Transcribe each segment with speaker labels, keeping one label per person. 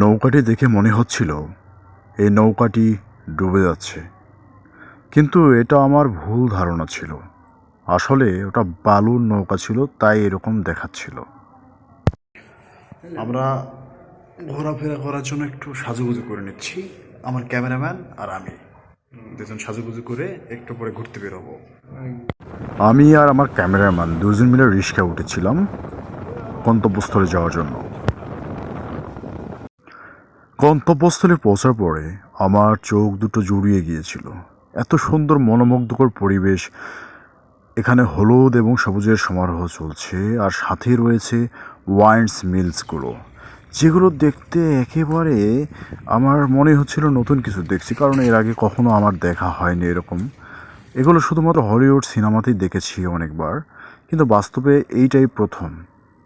Speaker 1: নৌকাটি দেখে মনে হচ্ছিল, এই নৌকাটি ডুবে যাচ্ছে। কিন্তু এটা আমার ভুল ধারণা ছিল। আসলে ওটা বালুর নৌকা ছিল, তাই এরকম দেখাচ্ছিল। আমরা ঘোরাফেরা করার জন্য একটু সাজুগুজু করে নিচ্ছি। আমার ক্যামেরাম্যান আর আমি। দুজন সাজুগুজু করে একটু পরে ঘুরতে বেরোবো। আমি আর আমার ক্যামেরাম্যান দুজন মিলে রিক্সা উঠেছিলাম গন্তব্যস্থলে যাওয়ার জন্য। গন্তব্যস্থলে পৌঁছার পরে আমার চোখ দুটো জুড়িয়ে গিয়েছিল। এত সুন্দর মনোমুগ্ধকর পরিবেশ। এখানে হলুদ এবং সবুজের সমারোহ চলছে আর সাথে রয়েছে ওয়াইন্স মিলসগুলো। যেগুলো দেখতে একেবারে আমার মনে হচ্ছিল নতুন কিছু দেখছি, কারণ এর আগে কখনো আমার দেখা হয়নি এরকম। এগুলো শুধুমাত্র হলিউড সিনেমাতেই দেখেছি অনেকবার, কিন্তু বাস্তবে এইটাই প্রথম।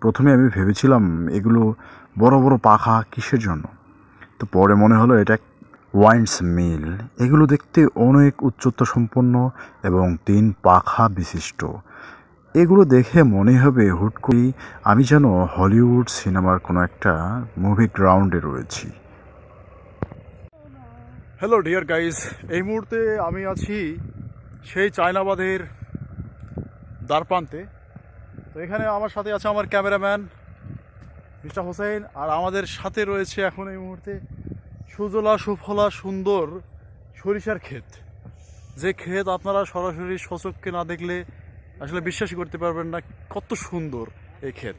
Speaker 1: প্রথমে আমি ভেবেছিলাম এগুলো বড় বড় পাখা কিসের জন্য? তো পরে মনে হলো এটা ওয়াইন্স মিল। এগুলো দেখতে অনেক উচ্চতা সম্পন্ন এবং তিন পাখা বিশিষ্ট। এগুলো দেখে মনে হবে হুট করেই আমি যেন হলিউড সিনেমার কোনো একটা মুভি গ্রাউন্ডে রয়েছি। হ্যালো ডিয়ার গাইস এই মুহূর্তে আমি আছি সেই চায়নাবাদের দ্বারপ্রান্তে। তো এখানে আমার সাথে আছে আমার ক্যামেরাম্যান মিস্টার হোসেন, আর আমাদের সাথে রয়েছে এখন এই মুহূর্তে সুজলা সুফলা সুন্দর সরিষার ক্ষেত। যে ক্ষেত আপনারা সরাসরি সচককে না দেখলে আসলে বিশ্বাস করতে পারবেন না কত সুন্দর এই ক্ষেত।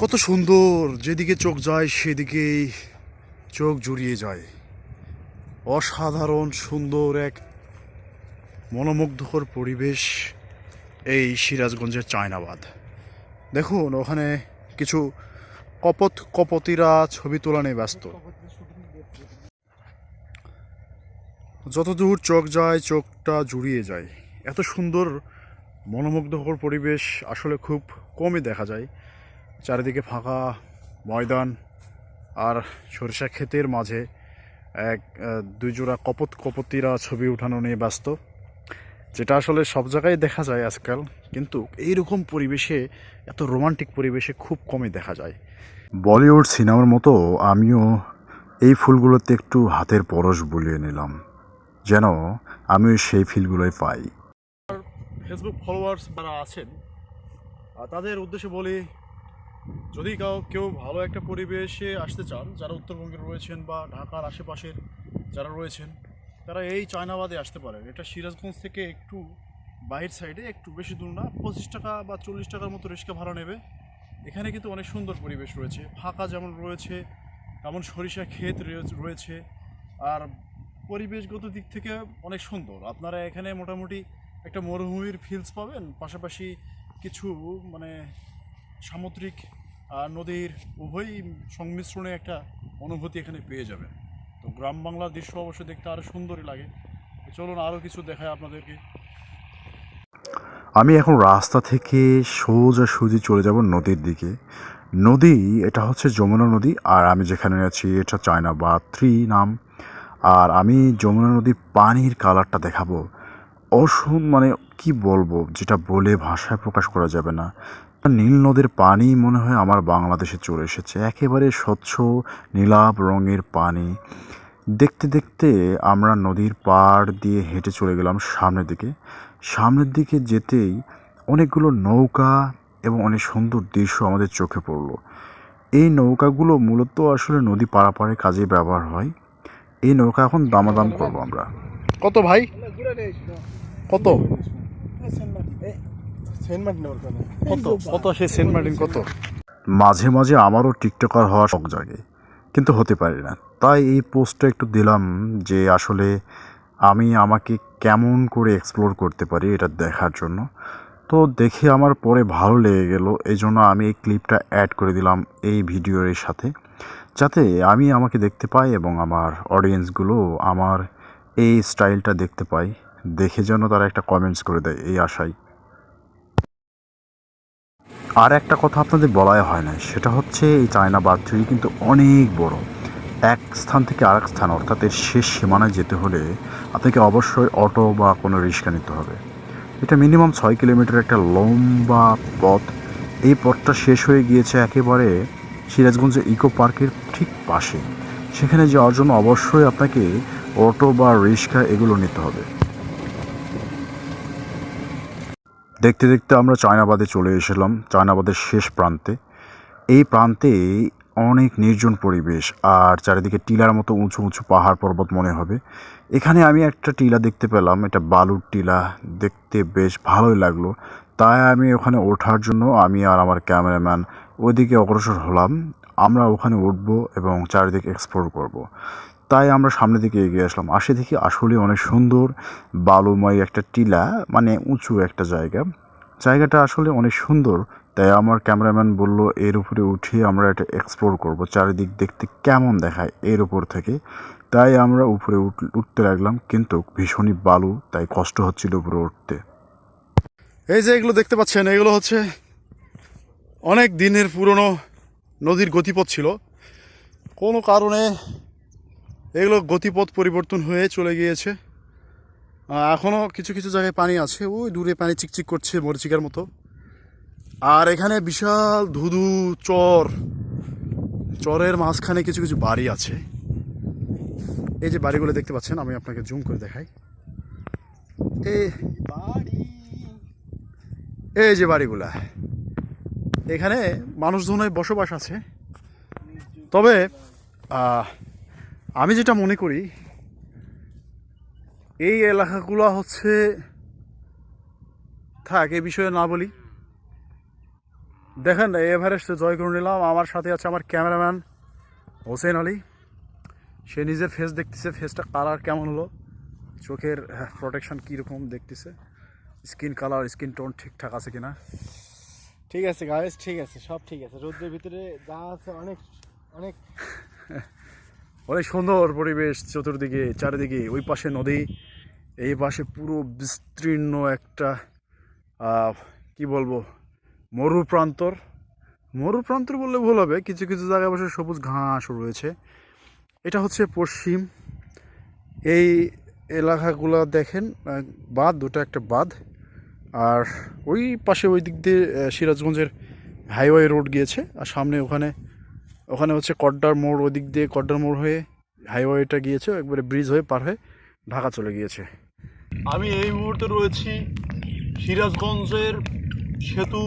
Speaker 1: কত সুন্দর, যেদিকে চোখ যায় সেদিকেই চোখ জুড়িয়ে যায়। অসাধারণ সুন্দর এক মনোমুগ্ধকর পরিবেশ এই সিরাজগঞ্জের চায়নাবাদ। দেখুন ওখানে কিছু কপত কপতিরা ছবি তোলা নিয়ে ব্যস্ত। যতদূর চোখ যায় চোখটা জুড়িয়ে যায়। এত সুন্দর মনোমুগ্ধকর পরিবেশ আসলে খুব কমই দেখা যায়। চারিদিকে ফাঁকা ময়দান আর সরিষা ক্ষেতের মাঝে এক আহ, দুই জোড়া কপত কপতিরা ছবি উঠানো নিয়ে ব্যস্ত। যেটা আসলে সব জায়গায় দেখা যায় আজকাল কিন্তু এই রকম পরিবেশে এত রোমান্টিক পরিবেশে খুব কমই দেখা যায়। বলিউড সিনেমার মতো আমিও এই ফুলগুলোতে একটু হাতের পরশ বুলিয়ে নিলাম যেন আমিও সেই ফিলগুলোই পাই। ফেসবুক ফলোয়ার্স যারা আছেন আর তাদের উদ্দেশ্যে বলি যদি কাউ কেউ ভালো একটা পরিবেশে আসতে চান যারা উত্তরবঙ্গে রয়েছেন বা ঢাকার আশেপাশের যারা রয়েছেন তারা এই চায়নাবাদে আসতে পারেন এটা সিরাজগঞ্জ থেকে একটু বাহির সাইডে একটু বেশি দূর না, পঁচিশ টাকা বা চল্লিশ টাকার মতো রিক্সা ভাড়া নেবে। এখানে কিন্তু অনেক সুন্দর পরিবেশ রয়েছে। ফাঁকা যেমন রয়েছে, তেমন সরিষা ক্ষেত রয়ে- রয়েছে। আর পরিবেশগত দিক থেকে অনেক সুন্দর। আপনারা এখানে মোটামুটি একটা মরুভূমির ফিলস পাবেন, পাশাপাশি কিছু মানে সামুদ্রিক নদীর উভয়ই সংমিশ্রণে একটা অনুভূতি এখানে পেয়ে যাবেন। তো গ্রাম বাংলার দৃশ্য অবশ্যই দেখতে আরও সুন্দরই লাগে। চলুন আরও কিছু দেখায় আপনাদেরকে। আমি এখন রাস্তা থেকে সোজা সুজি চলে যাব নদীর দিকে। নদী, এটা হচ্ছে যমুনা নদী, আর আমি যেখানে আছি এটা চায়না বা থ্রি নাম। আর আমি যমুনা নদীর পানির কালারটা দেখাবো। অসুন মানে কি বলব, যেটা বলে ভাষায় প্রকাশ করা যাবে না। নীল নদীর পানি মনে হয় আমার বাংলাদেশে চলে এসেছে। একেবারে স্বচ্ছ নীলাভ রঙের পানি। দেখতে দেখতে আমরা নদীর পাড় দিয়ে হেঁটে চলে গেলাম সামনের দিকে। সামনের দিকে যেতেই অনেকগুলো নৌকা এবং অনেক সুন্দর দৃশ্য আমাদের চোখে পড়ল। এই নৌকাগুলো মূলত আসলে নদী পারাপারের কাজে ব্যবহার হয়। এই নৌকা এখন দামাদাম করব আমরা। কত ভাই? কত? কত? কত সে সেন্ট মার্টিন কত? মাঝে মাঝে আমারও টিকটকার হওয়ার শখ জাগে কিন্তু হতে পারি না। তাই এই পোস্টটা একটু দিলাম যে আসলে আমি আমাকে কেমন করে এক্সপ্লোর করতে পারি এটা দেখার জন্য। তো দেখে আমার পরে ভালো লেগে গেল এই জন্য আমি এই ক্লিপটা অ্যাড করে দিলাম এই ভিডিওর সাথে। যাতে আমি আমাকে দেখতে পাই এবং আমার অডিয়েন্সগুলো আমার এই স্টাইলটা দেখতে পাই দেখে যেন তারা একটা কমেন্টস করে দেয় এই আশায়। আর একটা কথা আপনাদের বলাই হয় না, সেটা হচ্ছে এই চায়না বাথরুম কিন্তু অনেক বড়। এক স্থান থেকে আরেক স্থান, অর্থাৎ এর শেষ সীমানায় যেতে হলে আপনাকে অবশ্যই অটো বা কোনো রিক্সা নিতে হবে। এটা মিনিমাম ছয় কিলোমিটার একটা লম্বা পথ। এই পথটা শেষ হয়ে গিয়েছে একেবারে সিরাজগঞ্জের ইকো পার্কের ঠিক পাশে। সেখানে যাওয়ার জন্য অবশ্যই আপনাকে অটো বা রিক্সা এগুলো নিতে হবে। দেখতে দেখতে আমরা চায়নাবাদে চলে এসেলাম, চায়নাবাদের শেষ প্রান্তে। এই প্রান্তে অনেক নির্জন পরিবেশ, আর চারিদিকে টিলার মতো উঁচু উঁচু পাহাড় পর্বত মনে হবে। এখানে আমি একটা টিলা দেখতে পেলাম, এটা বালুর টিলা, দেখতে বেশ ভালোই লাগল। তাই আমি ওখানে ওঠার জন্য আমি আর আমার ক্যামেরাম্যান ওইদিকে অগ্রসর হলাম। আমরা ওখানে উঠবো এবং চারিদিকে এক্সপ্লোর করব। তাই আমরা সামনের দিকে এগিয়ে আসলাম। আসে দেখি আসলে অনেক সুন্দর বালুময় একটা টিলা মানে উঁচু একটা জায়গা। জায়গাটা আসলে অনেক সুন্দর। তাই আমার ক্যামেরাম্যান বলল, এর উপরে উঠে আমরা এটা এক্সপ্লোর করব। চারিদিক দেখতে কেমন দেখায় এর উপর থেকে। তাই আমরা উপরে উঠ- উঠতে লাগলাম। কিন্তু ভীষণই বালু, তাই কষ্ট হচ্ছিল উপরে উঠতে। এই যে এগুলো দেখতে পাচ্ছেন, এগুলো হচ্ছে অনেক দিনের পুরনো নদীর গতিপথ ছিল। কোনো কারণে এগুলো গতিপথ পরিবর্তন হয়ে চলে গিয়েছে। এখনও কিছু কিছু জায়গায় পানি আছে। ওই দূরে পানি চিকচিক করছে মরিচিকার মতো। আর এখানে বিশাল ধুধু চর। চরের মাঝখানে কিছু কিছু বাড়ি আছে। এই যে বাড়িগুলো দেখতে পাচ্ছেন, আমি আপনাকে জুম করে দেখাই। এই যে বাড়িগুলা। এখানে মানুষজনের বসবাস আছে। তবে আমি যেটা মনে করি, এই এলাকাগুলো হচ্ছে, থাক এ বিষয়ে না বলি। দেখেন, এভারেস্ট জয় করে নিলাম, আমার সাথে আছে আমার ক্যামেরাম্যান হোসেন আলী। সে নিজের ফেস দেখতেছে ফেসটা কালার কেমন হলো, চোখের প্রোটেকশন কীরকম দেখতেছে স্কিন কালার স্কিন টোন ঠিকঠাক আছে কিনা।
Speaker 2: ঠিক আছে গাইস ঠিক আছে, সব ঠিক আছে। রোদ্রের ভিতরে যা আছে, অনেক অনেক
Speaker 1: অনেক সুন্দর পরিবেশ চতুর্দিকে, চারিদিকে, ওই পাশে নদী, এই পাশে পুরো বিস্তীর্ণ একটা কি বলব, মরু প্রান্তর। মরু প্রান্তর বললে ভুল হবে, কিছু কিছু জায়গায় বসে সবুজ ঘাস রয়েছে। এটা হচ্ছে পশ্চিম। এই এলাকাগুলো দেখেন বাঁধ, দুটো একটা বাঁধ। আর ওই পাশে ওই দিক দিয়ে সিরাজগঞ্জের হাইওয়ে রোড গিয়েছে, আর সামনে ওখানে ওখানে হচ্ছে কড্ডার মোড় ওদিক দিয়ে কড্ডার মোড় হয়ে হাইওয়েটা গিয়েছে, একবারে ব্রিজ হয়ে পার হয়ে ঢাকা চলে গিয়েছে।
Speaker 3: আমি এই মুহূর্তে রয়েছি সিরাজগঞ্জের সেতু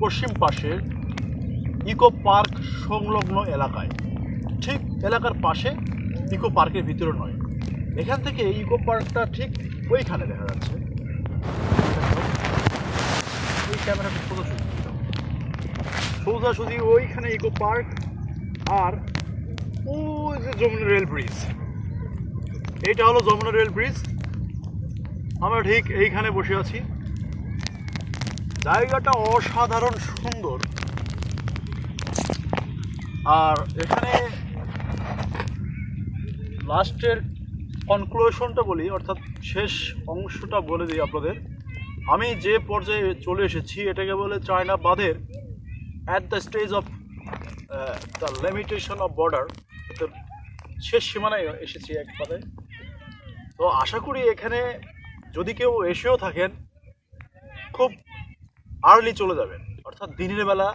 Speaker 3: পশ্চিম পাশে ইকো পার্ক সংলগ্ন এলাকায়। ঠিক এলাকার পাশে ইকো পার্কের ভিতরে নয়। এখান থেকে ইকো পার্কটা ঠিক ওইখানে দেখা যাচ্ছে। ওই ক্যামেরাটা সোজাসুজি সোজাসুজি ওইখানে ইকো পার্ক আর ওই যে যমুনা রেল ব্রিজ। এটা হলো যমুনা রেল ব্রিজ। আমরা ঠিক এইখানে বসে আছি। জায়গাটা অসাধারণ সুন্দর। আর এখানে লাস্টের কনক্লুশনটা বলি, অর্থাৎ শেষ অংশটা বলে দিই আপনাদের। আমি যে পর্যায়ে চলে এসেছি, এটাকে বলে চায়না বাঁধের at the stage of the limitation of border শেষ সীমানায় এসেছি এক কথায় তো আশা করি এখানে যদি কেউ এসেও থাকেন, খুব আর্লি চলে যাবেন। অর্থাৎ দিনের বেলা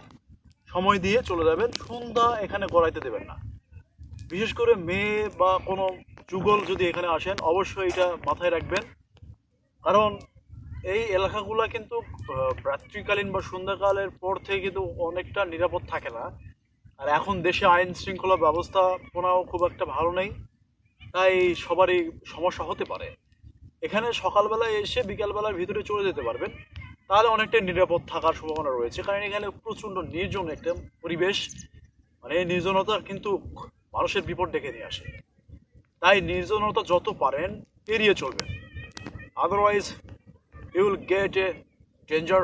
Speaker 3: সময় দিয়ে চলে যাবেন। সন্ধ্যা এখানে গড়াইতে দেবেন না। বিশেষ করে মেয়ে বা কোনো যুগল যদি এখানে আসেন, অবশ্যই এটা মাথায় রাখবেন। কারণ এই এলাকাগুলো কিন্তু রাত্রিকালীন বা সন্ধ্যাকালের পর থেকে কিন্তু অনেকটা নিরাপদ থাকে না। আর এখন দেশে আইন শৃঙ্খলা ব্যবস্থাপনাও খুব একটা ভালো নেই, তাই সবারই সমস্যা হতে পারে। এখানে সকালবেলায় এসে বিকালবেলার ভিতরে চলে যেতে পারবেন, তাহলে অনেকটা নিরাপদ থাকার সম্ভাবনা রয়েছে, কারণ এখানে প্রচণ্ড নির্জন একটা পরিবেশ মানে এই নির্জনতা কিন্তু মানুষের বিপদ ডেকে নিয়ে আসে। তাই নির্জনতা যত পারেন, এড়িয়ে চলবেন। Otherwise you will get a danger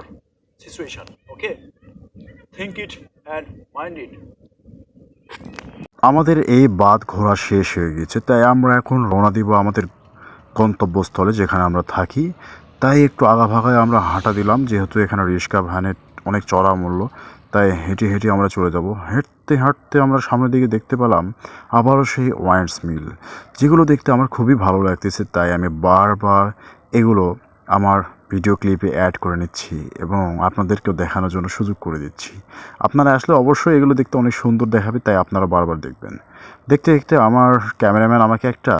Speaker 3: situation okay think it and mind it
Speaker 1: আমাদের এই বাদ ঘোরা শেষ হয়ে গেছে, তাই আমরা এখন রওনা দিব আমাদের গন্তব্যস্থলে যেখানে আমরা থাকি। তাই একটু আগাভাগায় আমরা হাঁটা দিলাম, যেহেতু এখানে রিক্সা ভ্যানের অনেক চড়া মূল্য, তাই হেঁটে হেঁটে আমরা চলে যাব। হাঁটতে হাঁটতে আমরা সামনের দিকে দেখতে পেলাম আবারও সেই ওয়াইন্স মিল, যেগুলো দেখতে আমার খুবই ভালো লাগতেছে, তাই আমি বারবার এগুলো আমার ভিডিও ক্লিপে অ্যাড করে নিচ্ছি এবং আপনাদেরকেও দেখানোর জন্য সুযোগ করে দিচ্ছি। আপনারা আসলে অবশ্যই এগুলো দেখতে অনেক সুন্দর দেখাবে, তাই আপনারা বারবার দেখবেন। দেখতে দেখতে আমার ক্যামেরাম্যান আমাকে একটা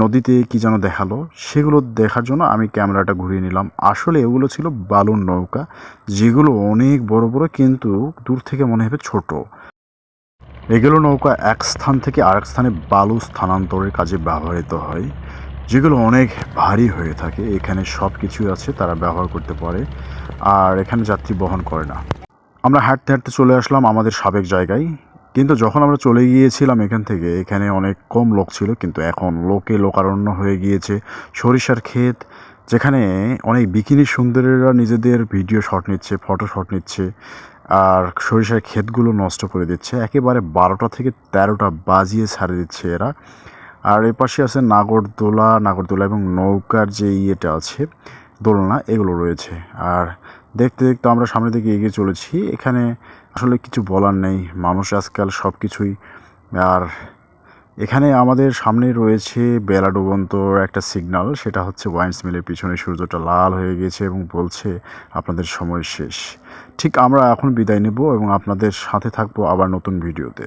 Speaker 1: নদীতে কি যেন দেখাল, সেগুলো দেখার জন্য আমি ক্যামেরাটা ঘুরিয়ে নিলাম। আসলে এগুলো ছিল বালুর নৌকা, যেগুলো অনেক বড় বড় কিন্তু দূর থেকে মনে হবে ছোট। এগুলো নৌকা এক স্থান থেকে আরেক স্থানে বালু স্থানান্তরের কাজে ব্যবহৃত হয়। যেগুলো অনেক ভারী হয়ে থাকে, এখানে সব কিছু আছে, তারা ব্যবহার করতে পারে, আর এখানে যাত্রী বহন করে না। আমরা হাঁটতে হাঁটতে চলে আসলাম আমাদের সাবেক জায়গায়, কিন্তু যখন আমরা চলে গিয়েছিলাম এখান থেকে, এখানে অনেক কম লোক ছিল, কিন্তু এখন লোকে লোকারণ্য হয়ে গিয়েছে। সরিষার ক্ষেত, যেখানে অনেক বিকিনি সুন্দরীরা নিজেদের ভিডিও শট নিচ্ছে, ফটো শট নিচ্ছে, আর সরিষার ক্ষেতগুলো নষ্ট করে দিচ্ছে। একেবারে বারোটা থেকে তেরোটা বাজিয়ে ছাড়ে দিচ্ছে এরা। আর এর পাশে আছে নাগরদোলা নাগরদোলা এবং নৌকার যে ইয়েটা আছে, দোলনা, এগুলো রয়েছে। আর দেখতে দেখতে আমরা সামনের দিকে এগিয়ে চলেছি। এখানে আসলে কিছু বলার নেই। মানুষ আজকাল সব কিছুই আর এখানে আমাদের সামনে রয়েছে বেলা ডুবন্ত একটা সিগন্যাল সেটা হচ্ছে ওয়াইন্স মিলের পিছনে সূর্যটা লাল হয়ে গেছে এবং বলছে, আপনাদের সময় শেষ। ঠিক আমরা এখন বিদায় নেব এবং আপনাদের সাথে থাকব আবার নতুন ভিডিওতে।